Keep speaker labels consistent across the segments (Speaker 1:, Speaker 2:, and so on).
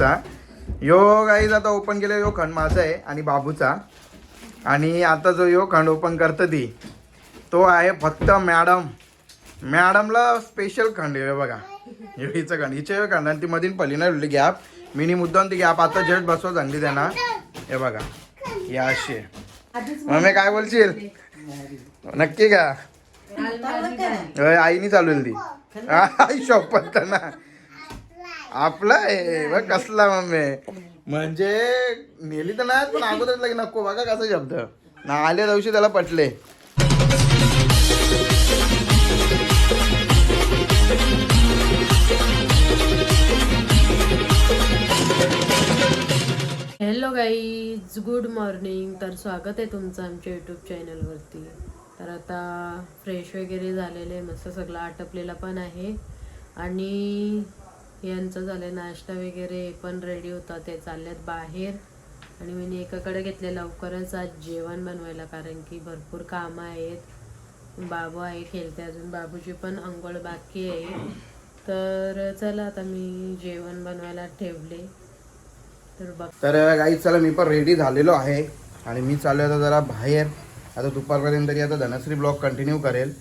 Speaker 1: चा. यो गाईज आता ओपन केले यो खंड माझा आहे आणि बाबूचा. आणि आता जो यो खंड ओपन करतं ती तो आहे फक्त मॅडम मॅडमला स्पेशल खंड आहे बघा. हिचं खंड हिचे खंड. आणि ती मधीन पडली नाही गॅप मिनी मुद्दाम ती गॅप आता जस्ट बसवत आणली त्यांना. हे बघा. ही अशी आहे. मम्मी काय बोलशील? नक्की का? आईनी चालवली ती. आई शॉपत ना आपला आहे. बघ कसला मम्मी म्हणजे नेली तर नाही पण अगोदर लगे नको बघा कसा शब्द. ना आल्या दिवशी त्याला पटले.
Speaker 2: हॅलो गाईज गुड मॉर्निंग तर स्वागत आहे तुमचं आमच्या यूट्यूब चॅनलवरती तर आता फ्रेश वगैरे झालेलं मस्त सगळं आटपलेलं पण आहे. आणि यांचं झालं नाश्ता वगैरे पण रेडी होता. ते चालल्यात बाहेर. आणि मी एकाकडे घेतले लवकरच आज जेवण बनवायला कारण की भरपूर कामं आहेत. बाबू आहे खेळते अजून. बाबूची पण अंघोळ बाकी आहे. तर चला आता मी जेवण बनवायला ठेवले. तर बघ.
Speaker 1: तर गाई चला मी पण रेडी झालेलो आहे. आणि मी चालू आता जरा बाहेर. आता दुपारपर्यंत तरी आता धनश्री ब्लॉग कंटिन्यू करेल.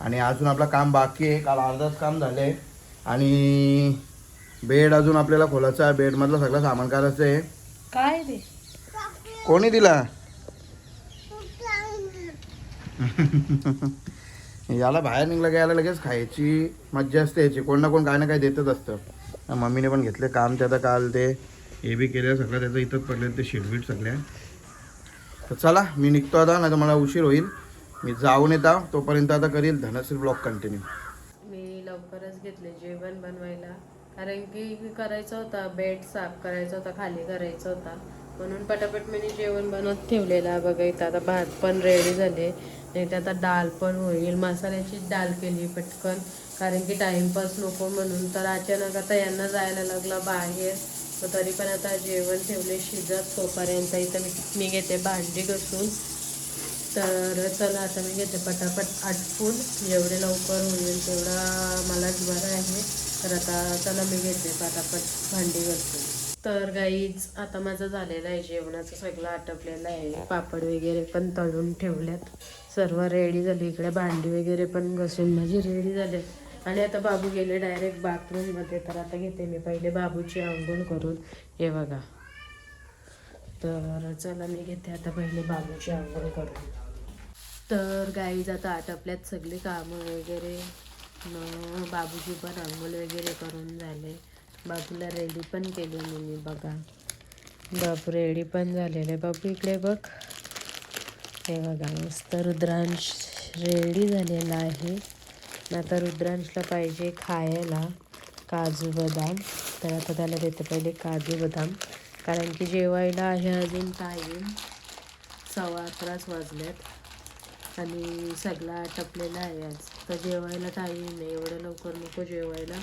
Speaker 1: आणि अजून आपलं काम बाकी आहे. काल अर्धाच काम झालं आहे आणि बेड अजून आपल्याला खोलायचा आहे. बेडमधलं सगळं सामान काढायचं आहे.
Speaker 2: काय रे?
Speaker 1: कोणी दिला? याला बाहेर निघलं की याला लगेच खायची मज्जा असते याची. कोण ना कोण काय ना काय देतच असतं. मम्मीने पण घेतले काम ते आता काल ते. हे बी केलं सगळं त्याचं इथंच पडले ते शिडबीट सगळ्या. तर चला मी निघतो आता नाही तर मला उशीर होईल. मी जाऊन येता तोपर्यंत आता करील धनश्री ब्लॉग कंटिन्यू.
Speaker 2: मी लवकरच घेतले जेवण बनवायला. कारण की करायचा होता बेड साफ करायचा होता खाली करायचा होता. म्हणून पटापट मी जेवण बनवत ठेवलेला बघा इथं. आता भात पण रेडी झाले. नाही तर आता डाळ पण होईल. मसाल्याची डाळ केली पटकन. कारण की टाइमपास नको म्हणून. तर अचानक आता यांना जायला लागलं बाहेर. तर तरी पण आता जेवण ठेवले शिजत तोपर्यंत. इथं मी मी घेते भांडी घसून. तर चला आता मी घेते पटापट आटपून. जेवढे लवकर होईल तेवढा मलाच बरं आहे. तर आता चला मी घेते पटापट भांडी घासून तर गाईच आता माझं झालेलं आहे जेवणाचं सगळं आटपलेलं आहे. पापड वगैरे पण तळून ठेवल्यात. सर्व रेडी झाली. इकडे भांडी वगैरे पण घसून माझी रेडी झाले. आणि आता बाबू गेले डायरेक्ट बाथरूममध्ये तर आता घेते मी पहिले बाबूची आंघोळ करून. हे बघा. तर चला मी घेते आता पहिले बाबूची आंघोळ करून. तर गाईज आता आटपल्यात सगळी कामं वगैरे. मग बाबूची पण अंघोळ वगैरे करून झाले. बाबूला रेडी पण केली मी बघा. बाबू रेडी पण झालेले. बाबू इकडे बघ. हे बघा मस्त रुद्रांश रेडी झालेला आहे. आता रुद्रांशला पाहिजे खायला काजू बदाम. तर आता त्याला देते पहिले काजू बदाम. कारण की जेवायला आहे अजून टाईम सव्वा अकराच वाजल्यात आणि सगळा आटपलेला आहे आज. आता जेवायला टाईम नाही एवढं लवकर नको जेवायला.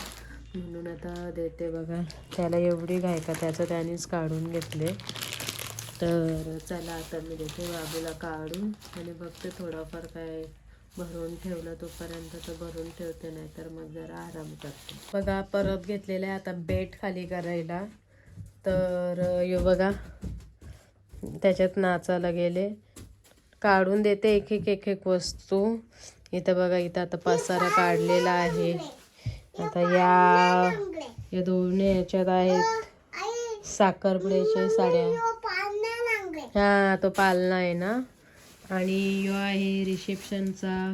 Speaker 2: म्हणून आता देते बघा. त्याला एवढी घाय का? त्याचं त्यानेच काढून घेतले. तर चला आता मी देते बाबूला काढून. आणि बघते थोडाफार काय भरून ठेवलं तोपर्यंत तर भरून ठेवते नाही तर मग जरा आराम करते. बघा परत घेतलेलं आहे आता बेट खाली करायला. तर यो बघा. त्याच्यात नाचायला गेले. काढून देते एक एक एक एक वस्तू. इथं बघा इथं आता पसारा काढलेला आहे. आता या या दोन याच्यात आहेत. साखरपुड्याच्या साड्या. हा तो पालना आहे ना? आणि यो आहे रिसेप्शनचा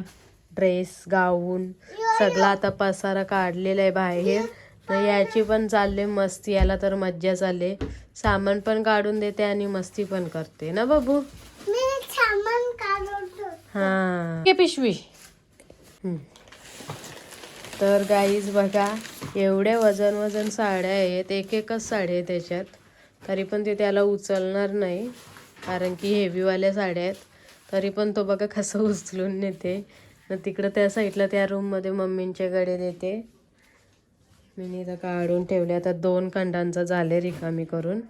Speaker 2: ड्रेस गाऊन. सगळा आता पसारा काढलेला आहे बाहेर. तर याची पण चालले मस्ती याला तर मज्जा चालले. सामान पण काढून देते आणि मस्ती पण करते ना बाबू? हा पिशवी. तर गाईज बघा एवढ्या वजन वजन साड्या आहेत. एक एकच साडी आहे त्याच्यात. तरी पण ते त्याला उचलणार नाही कारण की हेवीवाल्या साड्या आहेत. तरी पण तो बघा कसं उचलून नेते. मग तिकडं त्या साईडला त्या रूममध्ये मम्मींच्याकडे देते मी इथं काढून ठेवले. आता दोन खंडांचा झाले रिकामी करून.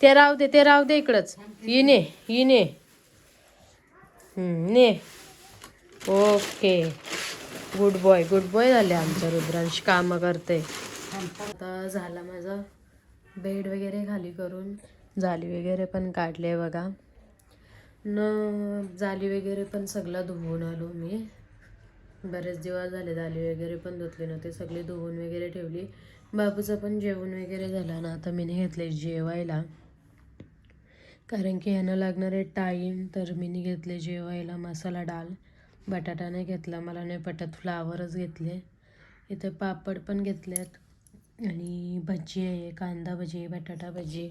Speaker 2: ते राहू दे ते राहू दे इकडंच. येणे येणे ने. Okay good boy good boy झाले आमचं रुद्रांश कामं करते. आता झाला माझा बेड वगैरे खाली करून जाली वगैरे पण काढले बघा. न जाली वगैरे पण सगळं धुवून आलो मी. बरेच दिवस झाले जाली वगैरे पण धुतले नव्हते सगळे धुवून वगैरे ठेवली. बाबूचं पण जेवण वगैरे झालं ना आता मी घेतले जेवायला. कारण की यानं लागणार आहे टाईम तर मी घेतले जेवायला मसाला डाल बटाटा नाही घेतला मला नाही पटत फ्लावरच घेतले. इथे पापड पण घेतलेत आणि भजी आहे कांदा भजी बटाटा भजी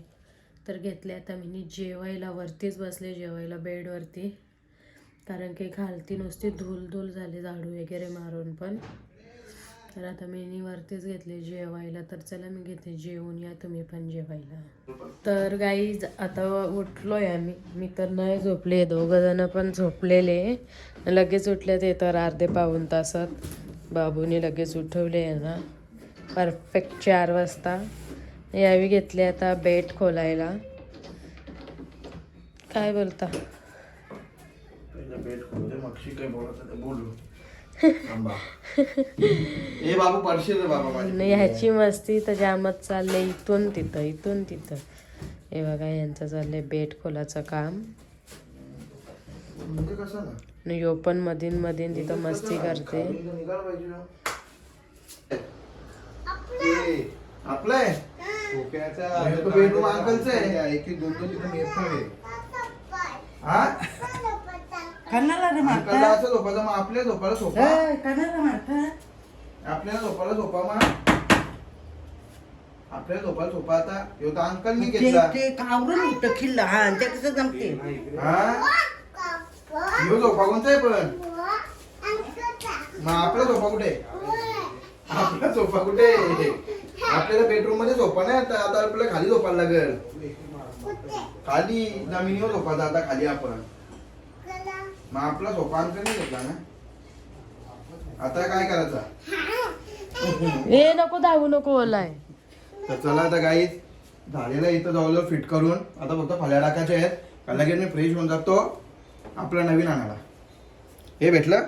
Speaker 2: तर घेतले आता मी. जेवायला वरतीच बसले जेवायला बेडवरती. कारण की खालती नुसती धूल धूल झाली झाडू वगैरे मारून पण. तर आता मी वरतीच घेतले जेवायला तर चला मी घेते जेवून या तुम्ही पण जेवायला. तर गाई आता उठलोय आम्ही. मी तर नाही झोपले दोघंजणं पण झोपलेले. लगेच उठले ते तर अर्धे पाऊन तासात. बाबूने लगेच उठवले ना परफेक्ट चार वाजता. यावी घेतले आता बेट खोलायला. काय बोलता?
Speaker 1: बेट खोलते मगशी काय बोलू. ए बाबू पडशील रे बाबा माझी
Speaker 2: आणि ह्याची मस्ती तर जामच चालले इथून तिथं इथून तिथं. हे बघा यांचं चाललंय बेट खोलाचं काम.
Speaker 1: म्हणजे कसं ना
Speaker 2: आणि यो पण मधीन मधीन तिथं मस्ती करते.
Speaker 1: खाली तर निघालं पाहिजे ना. ए, आपलं आहे? हे तो बेडरूम अंकलचं आहे.
Speaker 3: एक दोन दोन तिथं येतोय.
Speaker 1: हा?
Speaker 4: कन्नाला रे
Speaker 1: अंकलला असं झोपायचं मग आपल्या झोपायला झोपा.
Speaker 4: कन्नाला मारता
Speaker 1: आपल्याला झोपायला झोपा मग आपल्याला झोपायला झोपा आता. ह्यो तर अंकलनी
Speaker 4: ते
Speaker 1: घेतला.
Speaker 4: ते कावरून किल्ला हा ते कसं जमते
Speaker 1: हा? ह्यो झोपा कोणता आहे पण? मग आपला झोपा कुठे? आपला झोपा कुठे? आपल्याला बेडरूममध्ये झोपा नाही आता. आता आपल्याला खाली झोपायला लागेल. खाली जमिनीवर झोपायचं आता खाली आपण. मग आपला झोपा अंकलनी घेतला ना? आता काय करायचं?
Speaker 2: ए नको धावू नको ओलाय.
Speaker 1: तर चला आता काही झालेलं इथं जवळजवळ फिट करून. आता फक्त फल्या टाकायचे आहेत. का लगेच मी फ्रेश होऊन जातो. आपला नवीन आणायला. हे भेटलं?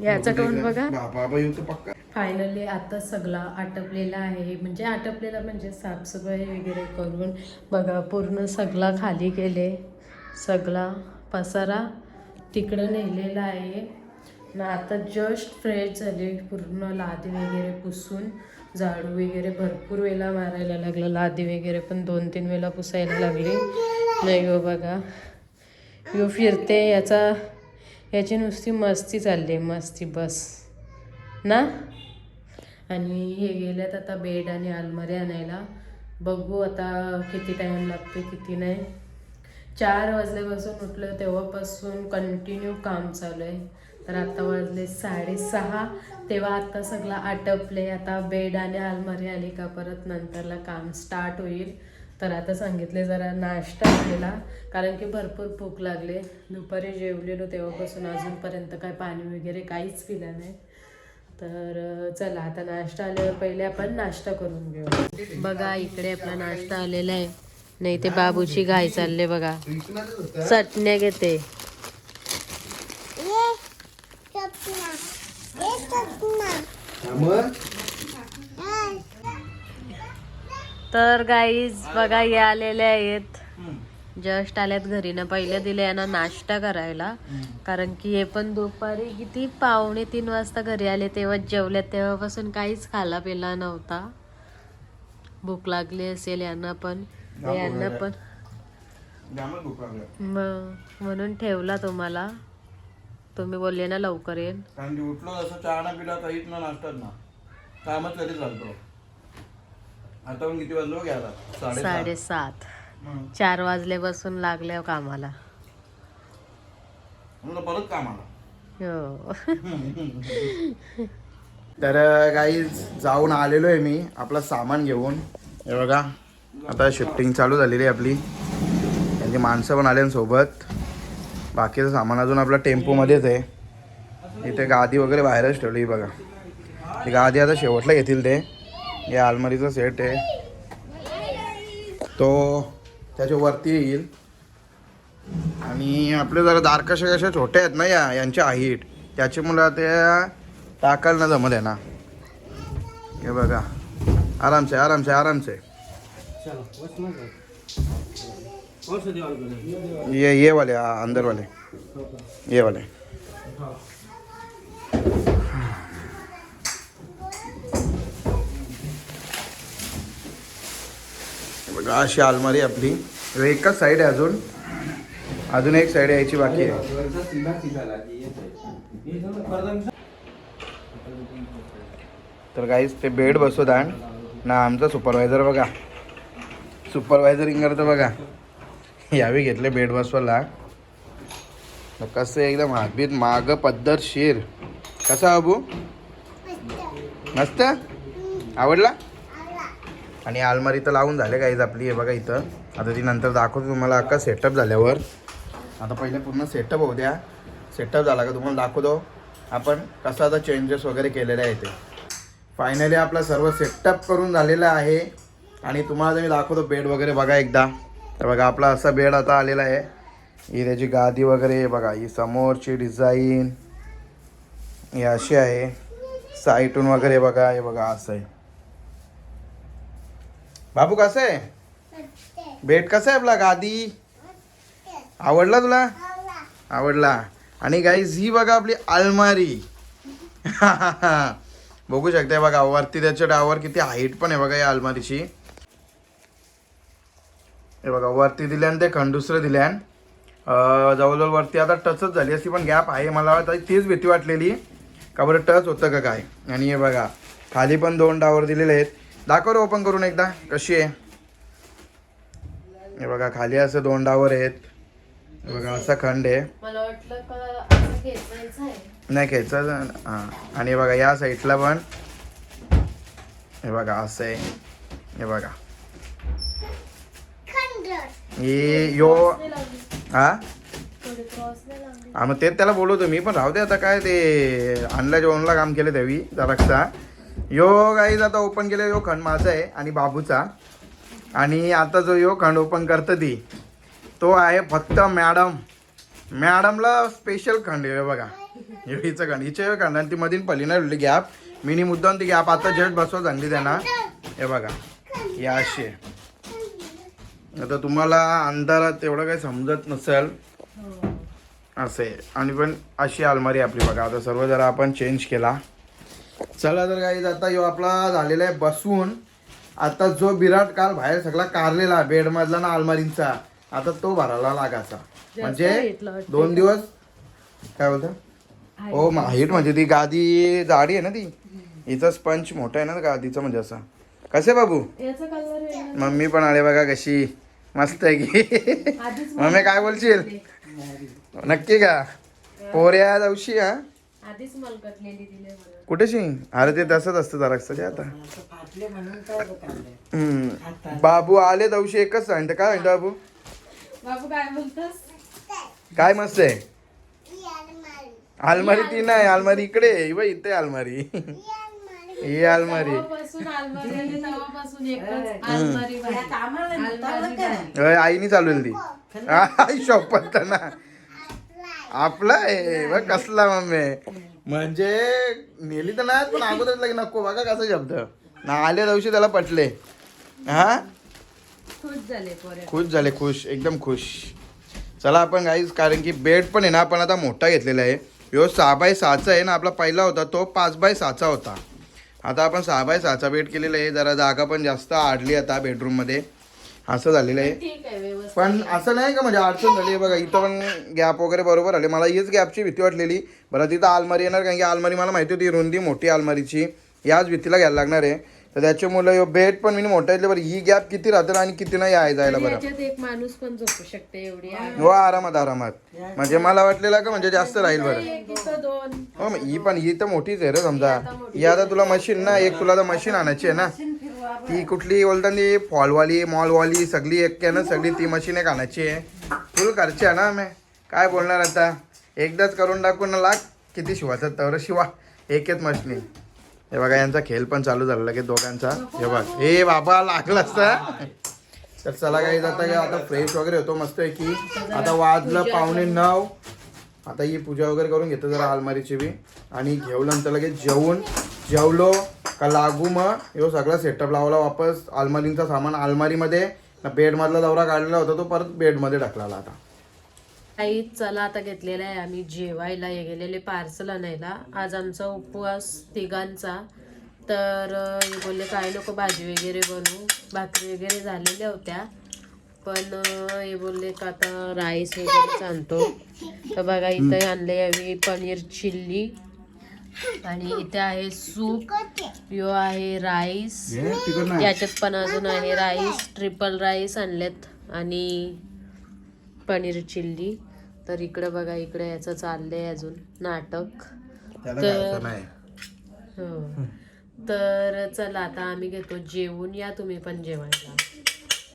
Speaker 2: याचा टोन बघा.
Speaker 1: बाबा येऊ तर पक्का.
Speaker 2: फायनली आता सगळा आटपलेला आहे. म्हणजे आटपलेला म्हणजे साफसफाई वगैरे करून बघा पूर्ण सगळा खाली केले. सगळा पसारा. तिकडं नेलेलं आहे. ना आता जस्ट फ्रेश झाले पूर्ण लादी वगैरे पुसून. झाडू वगैरे भरपूर वेळा मारायला लागलं. लादी वगैरे पण दोन तीन वेळा पुसायला लागली. नाही हो बघा. यो फिरते याचा याची नुसती मस्ती चालली मस्ती बस. ना? आणि हे गेल्यात आता बेड आणि अलमारी आणायला. बघू आता किती टाईम लागते किती नाही. चार वाजल्यापासून उठलं तेव्हापासून कंटिन्यू काम चालू आहे. तर आता वाजले साडेसहा. तेव्हा आता सगळं आटपले आता बेड आणि अलमारी आली का परत नंतरला काम स्टार्ट होईल. तर आता सांगितले जरा नाश्ता केला. कारण की भरपूर भूक लागले. दुपारी जेवलेलो तेव्हापासून अजूनपर्यंत काय पाणी वगैरे काहीच पिलं नाही. तर चला आता नाश्ता आल्यावर पहिले आपण नाश्ता करून घेऊ. बघा इकडे आपला नाश्ता आलेला आहे. नाही ते बाबूची गाय चालले बघा. चटण्या घेते. तर गाईज बघा हे आलेले आहेत. जस्ट आल्यात घरी ना पहिले दिले यांना नाश्ता करायला. कारण की हे पण दुपारी किती पावणे तीन वाजता घरी आले तेव्हा जेवल्यात तेव्हापासून काहीच खाला पिला नव्हता. भूक लागली असेल यांना पण. यांना पण.
Speaker 1: लागली
Speaker 2: मग म्हणून ठेवला तुम्हाला तुम्ही बोलले ना लवकर येईल
Speaker 1: कारण की उठलो जसं चहा ना पिला काहीच ना नाश्तात ना. कामच कधी चालतो. आता पण किती वाजलो घ्यायला साडे
Speaker 2: साडेसात. चार वाजल्यापासून लागल्या कामाला.
Speaker 1: परत कामाला.
Speaker 2: हो.
Speaker 1: तर काही जाऊन आलेलो आहे मी. आपलं सामान घेऊन. हे बघा. आता शिफ्टिंग चालू झालेली आहे आपली. त्यांची माणसं पण आले सोबत. बाकीचं सामान अजून आपला टेम्पोमध्येच आहे. इथे गादी वगैरे बाहेरच ठेवली बघा. ती गादी आता शेवटला घेतील ते. हे आलमारीचा सेट आहे. तो त्याच्या वरती येईल. आणि आपले जरा दारकशा कशा छोट्या आहेत ना या यांच्या हाईट मुलं ते टाकायला ना जमत आहे ना. हे बघा. आरामसे आरामसे आरामसे. ये. ये वाले हाँ, अंदर वाले. ये वाले. बघा अशी अलमारी आपली. एकच साईड आहे अजून. अजून एक साईड यायची बाकी आहे. तर काहीच ते बेड बसवतात ना आमचा सुपरवायझर बघा. सुपरवायझरिंग करतो बघा. यावे घेतले बेड बसवाला कसं आहे एकदम हातबीत माग पद्धतशीर कसा अबू मस्त? आवडला? आणि अलमारी तर लावून झाले काहीच आपली हे बघा इथं. आता ती नंतर दाखवतो तुम्हाला अख्खा सेटअप झाल्यावर. आता पहिले पूर्ण सेटअप होऊ द्या. सेटअप झाला का तुम्हाला दाखवतो. आपण कसं आता चेंजेस वगैरे केलेले आहे ते. फायनली आपला सर्व सेटअप करून झालेला आहे. आणि तुम्हाला मी दाखवतो बेड वगैरे बघा एकदा. तर बघा आपला असा बेड आता आलेला आहे. ही त्याची गादी वगैरे बघा ही समोरची डिझाईन ही अशी आहे. साईटून वगैरे बघा हे बघा असं आहे. बाबू कसं आहे? बेड कसं आहे आपला? गादी? आवडला तुला? आवडला. आणि गाईज ही बघा आपली अलमारी. बघू शकते बघा वरती त्याच्या डावर किती हाईट पण आहे बघा या अलमारीची. हे बघा वरती दिल्यान ते खंड दुसरं दिल्यान जवळजवळ वरती आता टचच झाली असती पण गॅप आहे. मला वाटतं तीच भीती वाटलेली. का बरं टच होतं का काय? आणि हे बघा खाली पण दोन डावर दिलेले आहेत. दाखव ओपन करून एकदा. कशी आहे? हे बघा खाली असं दोन डावर आहेत. हे बघा असा खंड आहे. नाही घ्यायचं हां. आणि बघा या साईडला पण. हे बघा असं आहे. हे बघा. ए यो हा हा मग तेच त्याला बोलवतो मी पण राहू दे आता काय ते आणला जेवणला काम केले त्यावी जराक्षा यो गाईज आता ओपन केले यो खंड माझा आहे आणि बाबूचा. आणि आता जो यो खंड ओपन करतं ती तो आहे फक्त मॅडम मॅडमला स्पेशल खंड आहे बघा. हिचं खंड हिचे खंड आणि ती मधीन पलीना ठेवली गॅप मिनी मुद्दाम ती गॅप आता जस्ट बसवा चांगली त्यांना हे बघा. या अशी आहे. आता तुम्हाला अंधारात तेवढं काही समजत नसेल. असे. आणि पण अशी अलमारी आपली बघा. आता सर्व जरा आपण चेंज केला. चला तर काही आता यो आपला झालेला आहे बसून. आता जो बिराट काल बाहेर सगळा कारलेला बेड मधला ना अलमारींचा आता तो भरायला लागायचा म्हणजे दोन दिवस काय बोलतो? हो हाईट म्हणजे ती गादी जाडी आहे ना ती? हिचा स्पंच मोठा आहे ना गादीचं म्हणजे असं. कसे बाबू? मम्मी पण आले बघा कशी. मस्त आहे की. मम्मी काय बोलशील? नक्की का? पोऱ्या जाऊशी हा? कुठेशी अरे ते तसंच असतं जरा आता.
Speaker 4: फाटले म्हणून काय काढले
Speaker 1: हम्म. बाबू आले जाऊशी एकच सांगते. काय म्हणतो बाबू?
Speaker 2: बाबू काय बोलतस?
Speaker 1: काय मस्त आहे? अलमारी ती नाही अलमारी इकडे इथे अलमारी ही अलमारी
Speaker 2: आली तेव्हापासून एकच.
Speaker 1: होय, आईनी चालवली ती. आई शपथ ना आपला आहे बघ कसला मम्मी म्हणजे नेली तर नाही पण अगोदर लगे नको बघा कसा शब्द. ना आल्या दिवशी त्याला पटले. हा?
Speaker 2: खुश झाले पोरे.
Speaker 1: खुश झाले खुश एकदम खुश. चला आपण गाईज कारण की बेड पण आहे ना आपण आता मोठा घेतलेला आहे. ह्यो सहा बाय सहाचा आहे ना आपला पहिला होता तो पाच बाय सहाचा होता. आता आपण सहा बाय सहाचा बेड केलेला आहे. जरा जागा पण जास्त आडली आता बेडरूममध्ये असं झालेलं आहे. पण असं नाही का म्हणजे अडचण झाली आहे बघा इथं पण गॅप वगैरे बरोबर आले. मला हीच गॅपची भीती वाटलेली. बरं तिथं आलमारी येणार कारण की आलमारी मला माहिती होती रुंदी मोठी आलमारीची याच भीतीला घ्यायला लागणार आहे. तर त्याच्यामुळे बेड पण मी मोठा येतले बरं ही गॅप किती राहते आणि किती नाही आहे जायला बरं?
Speaker 2: याच्यात एक माणूस पण झोपू शकते एवढी. आहे.
Speaker 1: हो आरामात आरामात. म्हणजे मला वाटलेलं का म्हणजे जास्त राहील बरं?
Speaker 2: एक इथं दोन.
Speaker 1: हो मग ही पण ही तर मोठीच आहे रे समजा. ही आता तुला मशीन ना एक तुला तर मशीन आणायची आहे ना. ती कुठली बोलतात ती फॉलवाली मॉलवाली सगळी एक ना सगळी ती मशीन एक आणायची आहे. फुल खर्च आहे ना मी काय बोलणार आता? एकदाच करून टाकून ना लाग किती शिवायचं? तर शिवा. एकच मशीन हे बघा यांचा खेळ पण चालू झाला लगेच दोघांचा. हे बघ. हे बाबा लागला असता. तर चला काही जाता का आता फ्रेश वगैरे होतो मस्त आहे की आता वाजलं पावणे नऊ. आता ही पूजा वगैरे करून घेतो जरा अलमारीची बी. आणि घेऊ नंतर लगेच जेवून जेवलो का लागू मग. ह्यो सगळा सेटअप लावला वापस. अलमारींचा सामान अलमारीमध्ये. बेडमधला दौरा काढलेला होता तो परत बेडमध्ये टाकला आता.
Speaker 2: काही चला आता घेतलेला आहे आम्ही जेवायला हे गेलेले पार्सल आणायला. आज आमचा उपवास तिघांचा. तर हे बोलले काय नको भाजी वगैरे बनवू. भाकरी वगैरे झालेल्या होत्या. पण हे बोलले का आता राईस वगैरेच आणतो. तर बघा इथे आणले यावी पनीर चिल्ली. आणि इथे आहे सूप. यो आहे राईस याच्यात पण अजून आहे राईस ट्रिपल राईस आणलेत. आणि पनीर चिल्ली. तर इकडे बघा इकडे याचं चाललंय अजून नाटक. तर- हो. तर चला आता आम्ही घेतो जेवून. या तुम्ही पण जेवायला.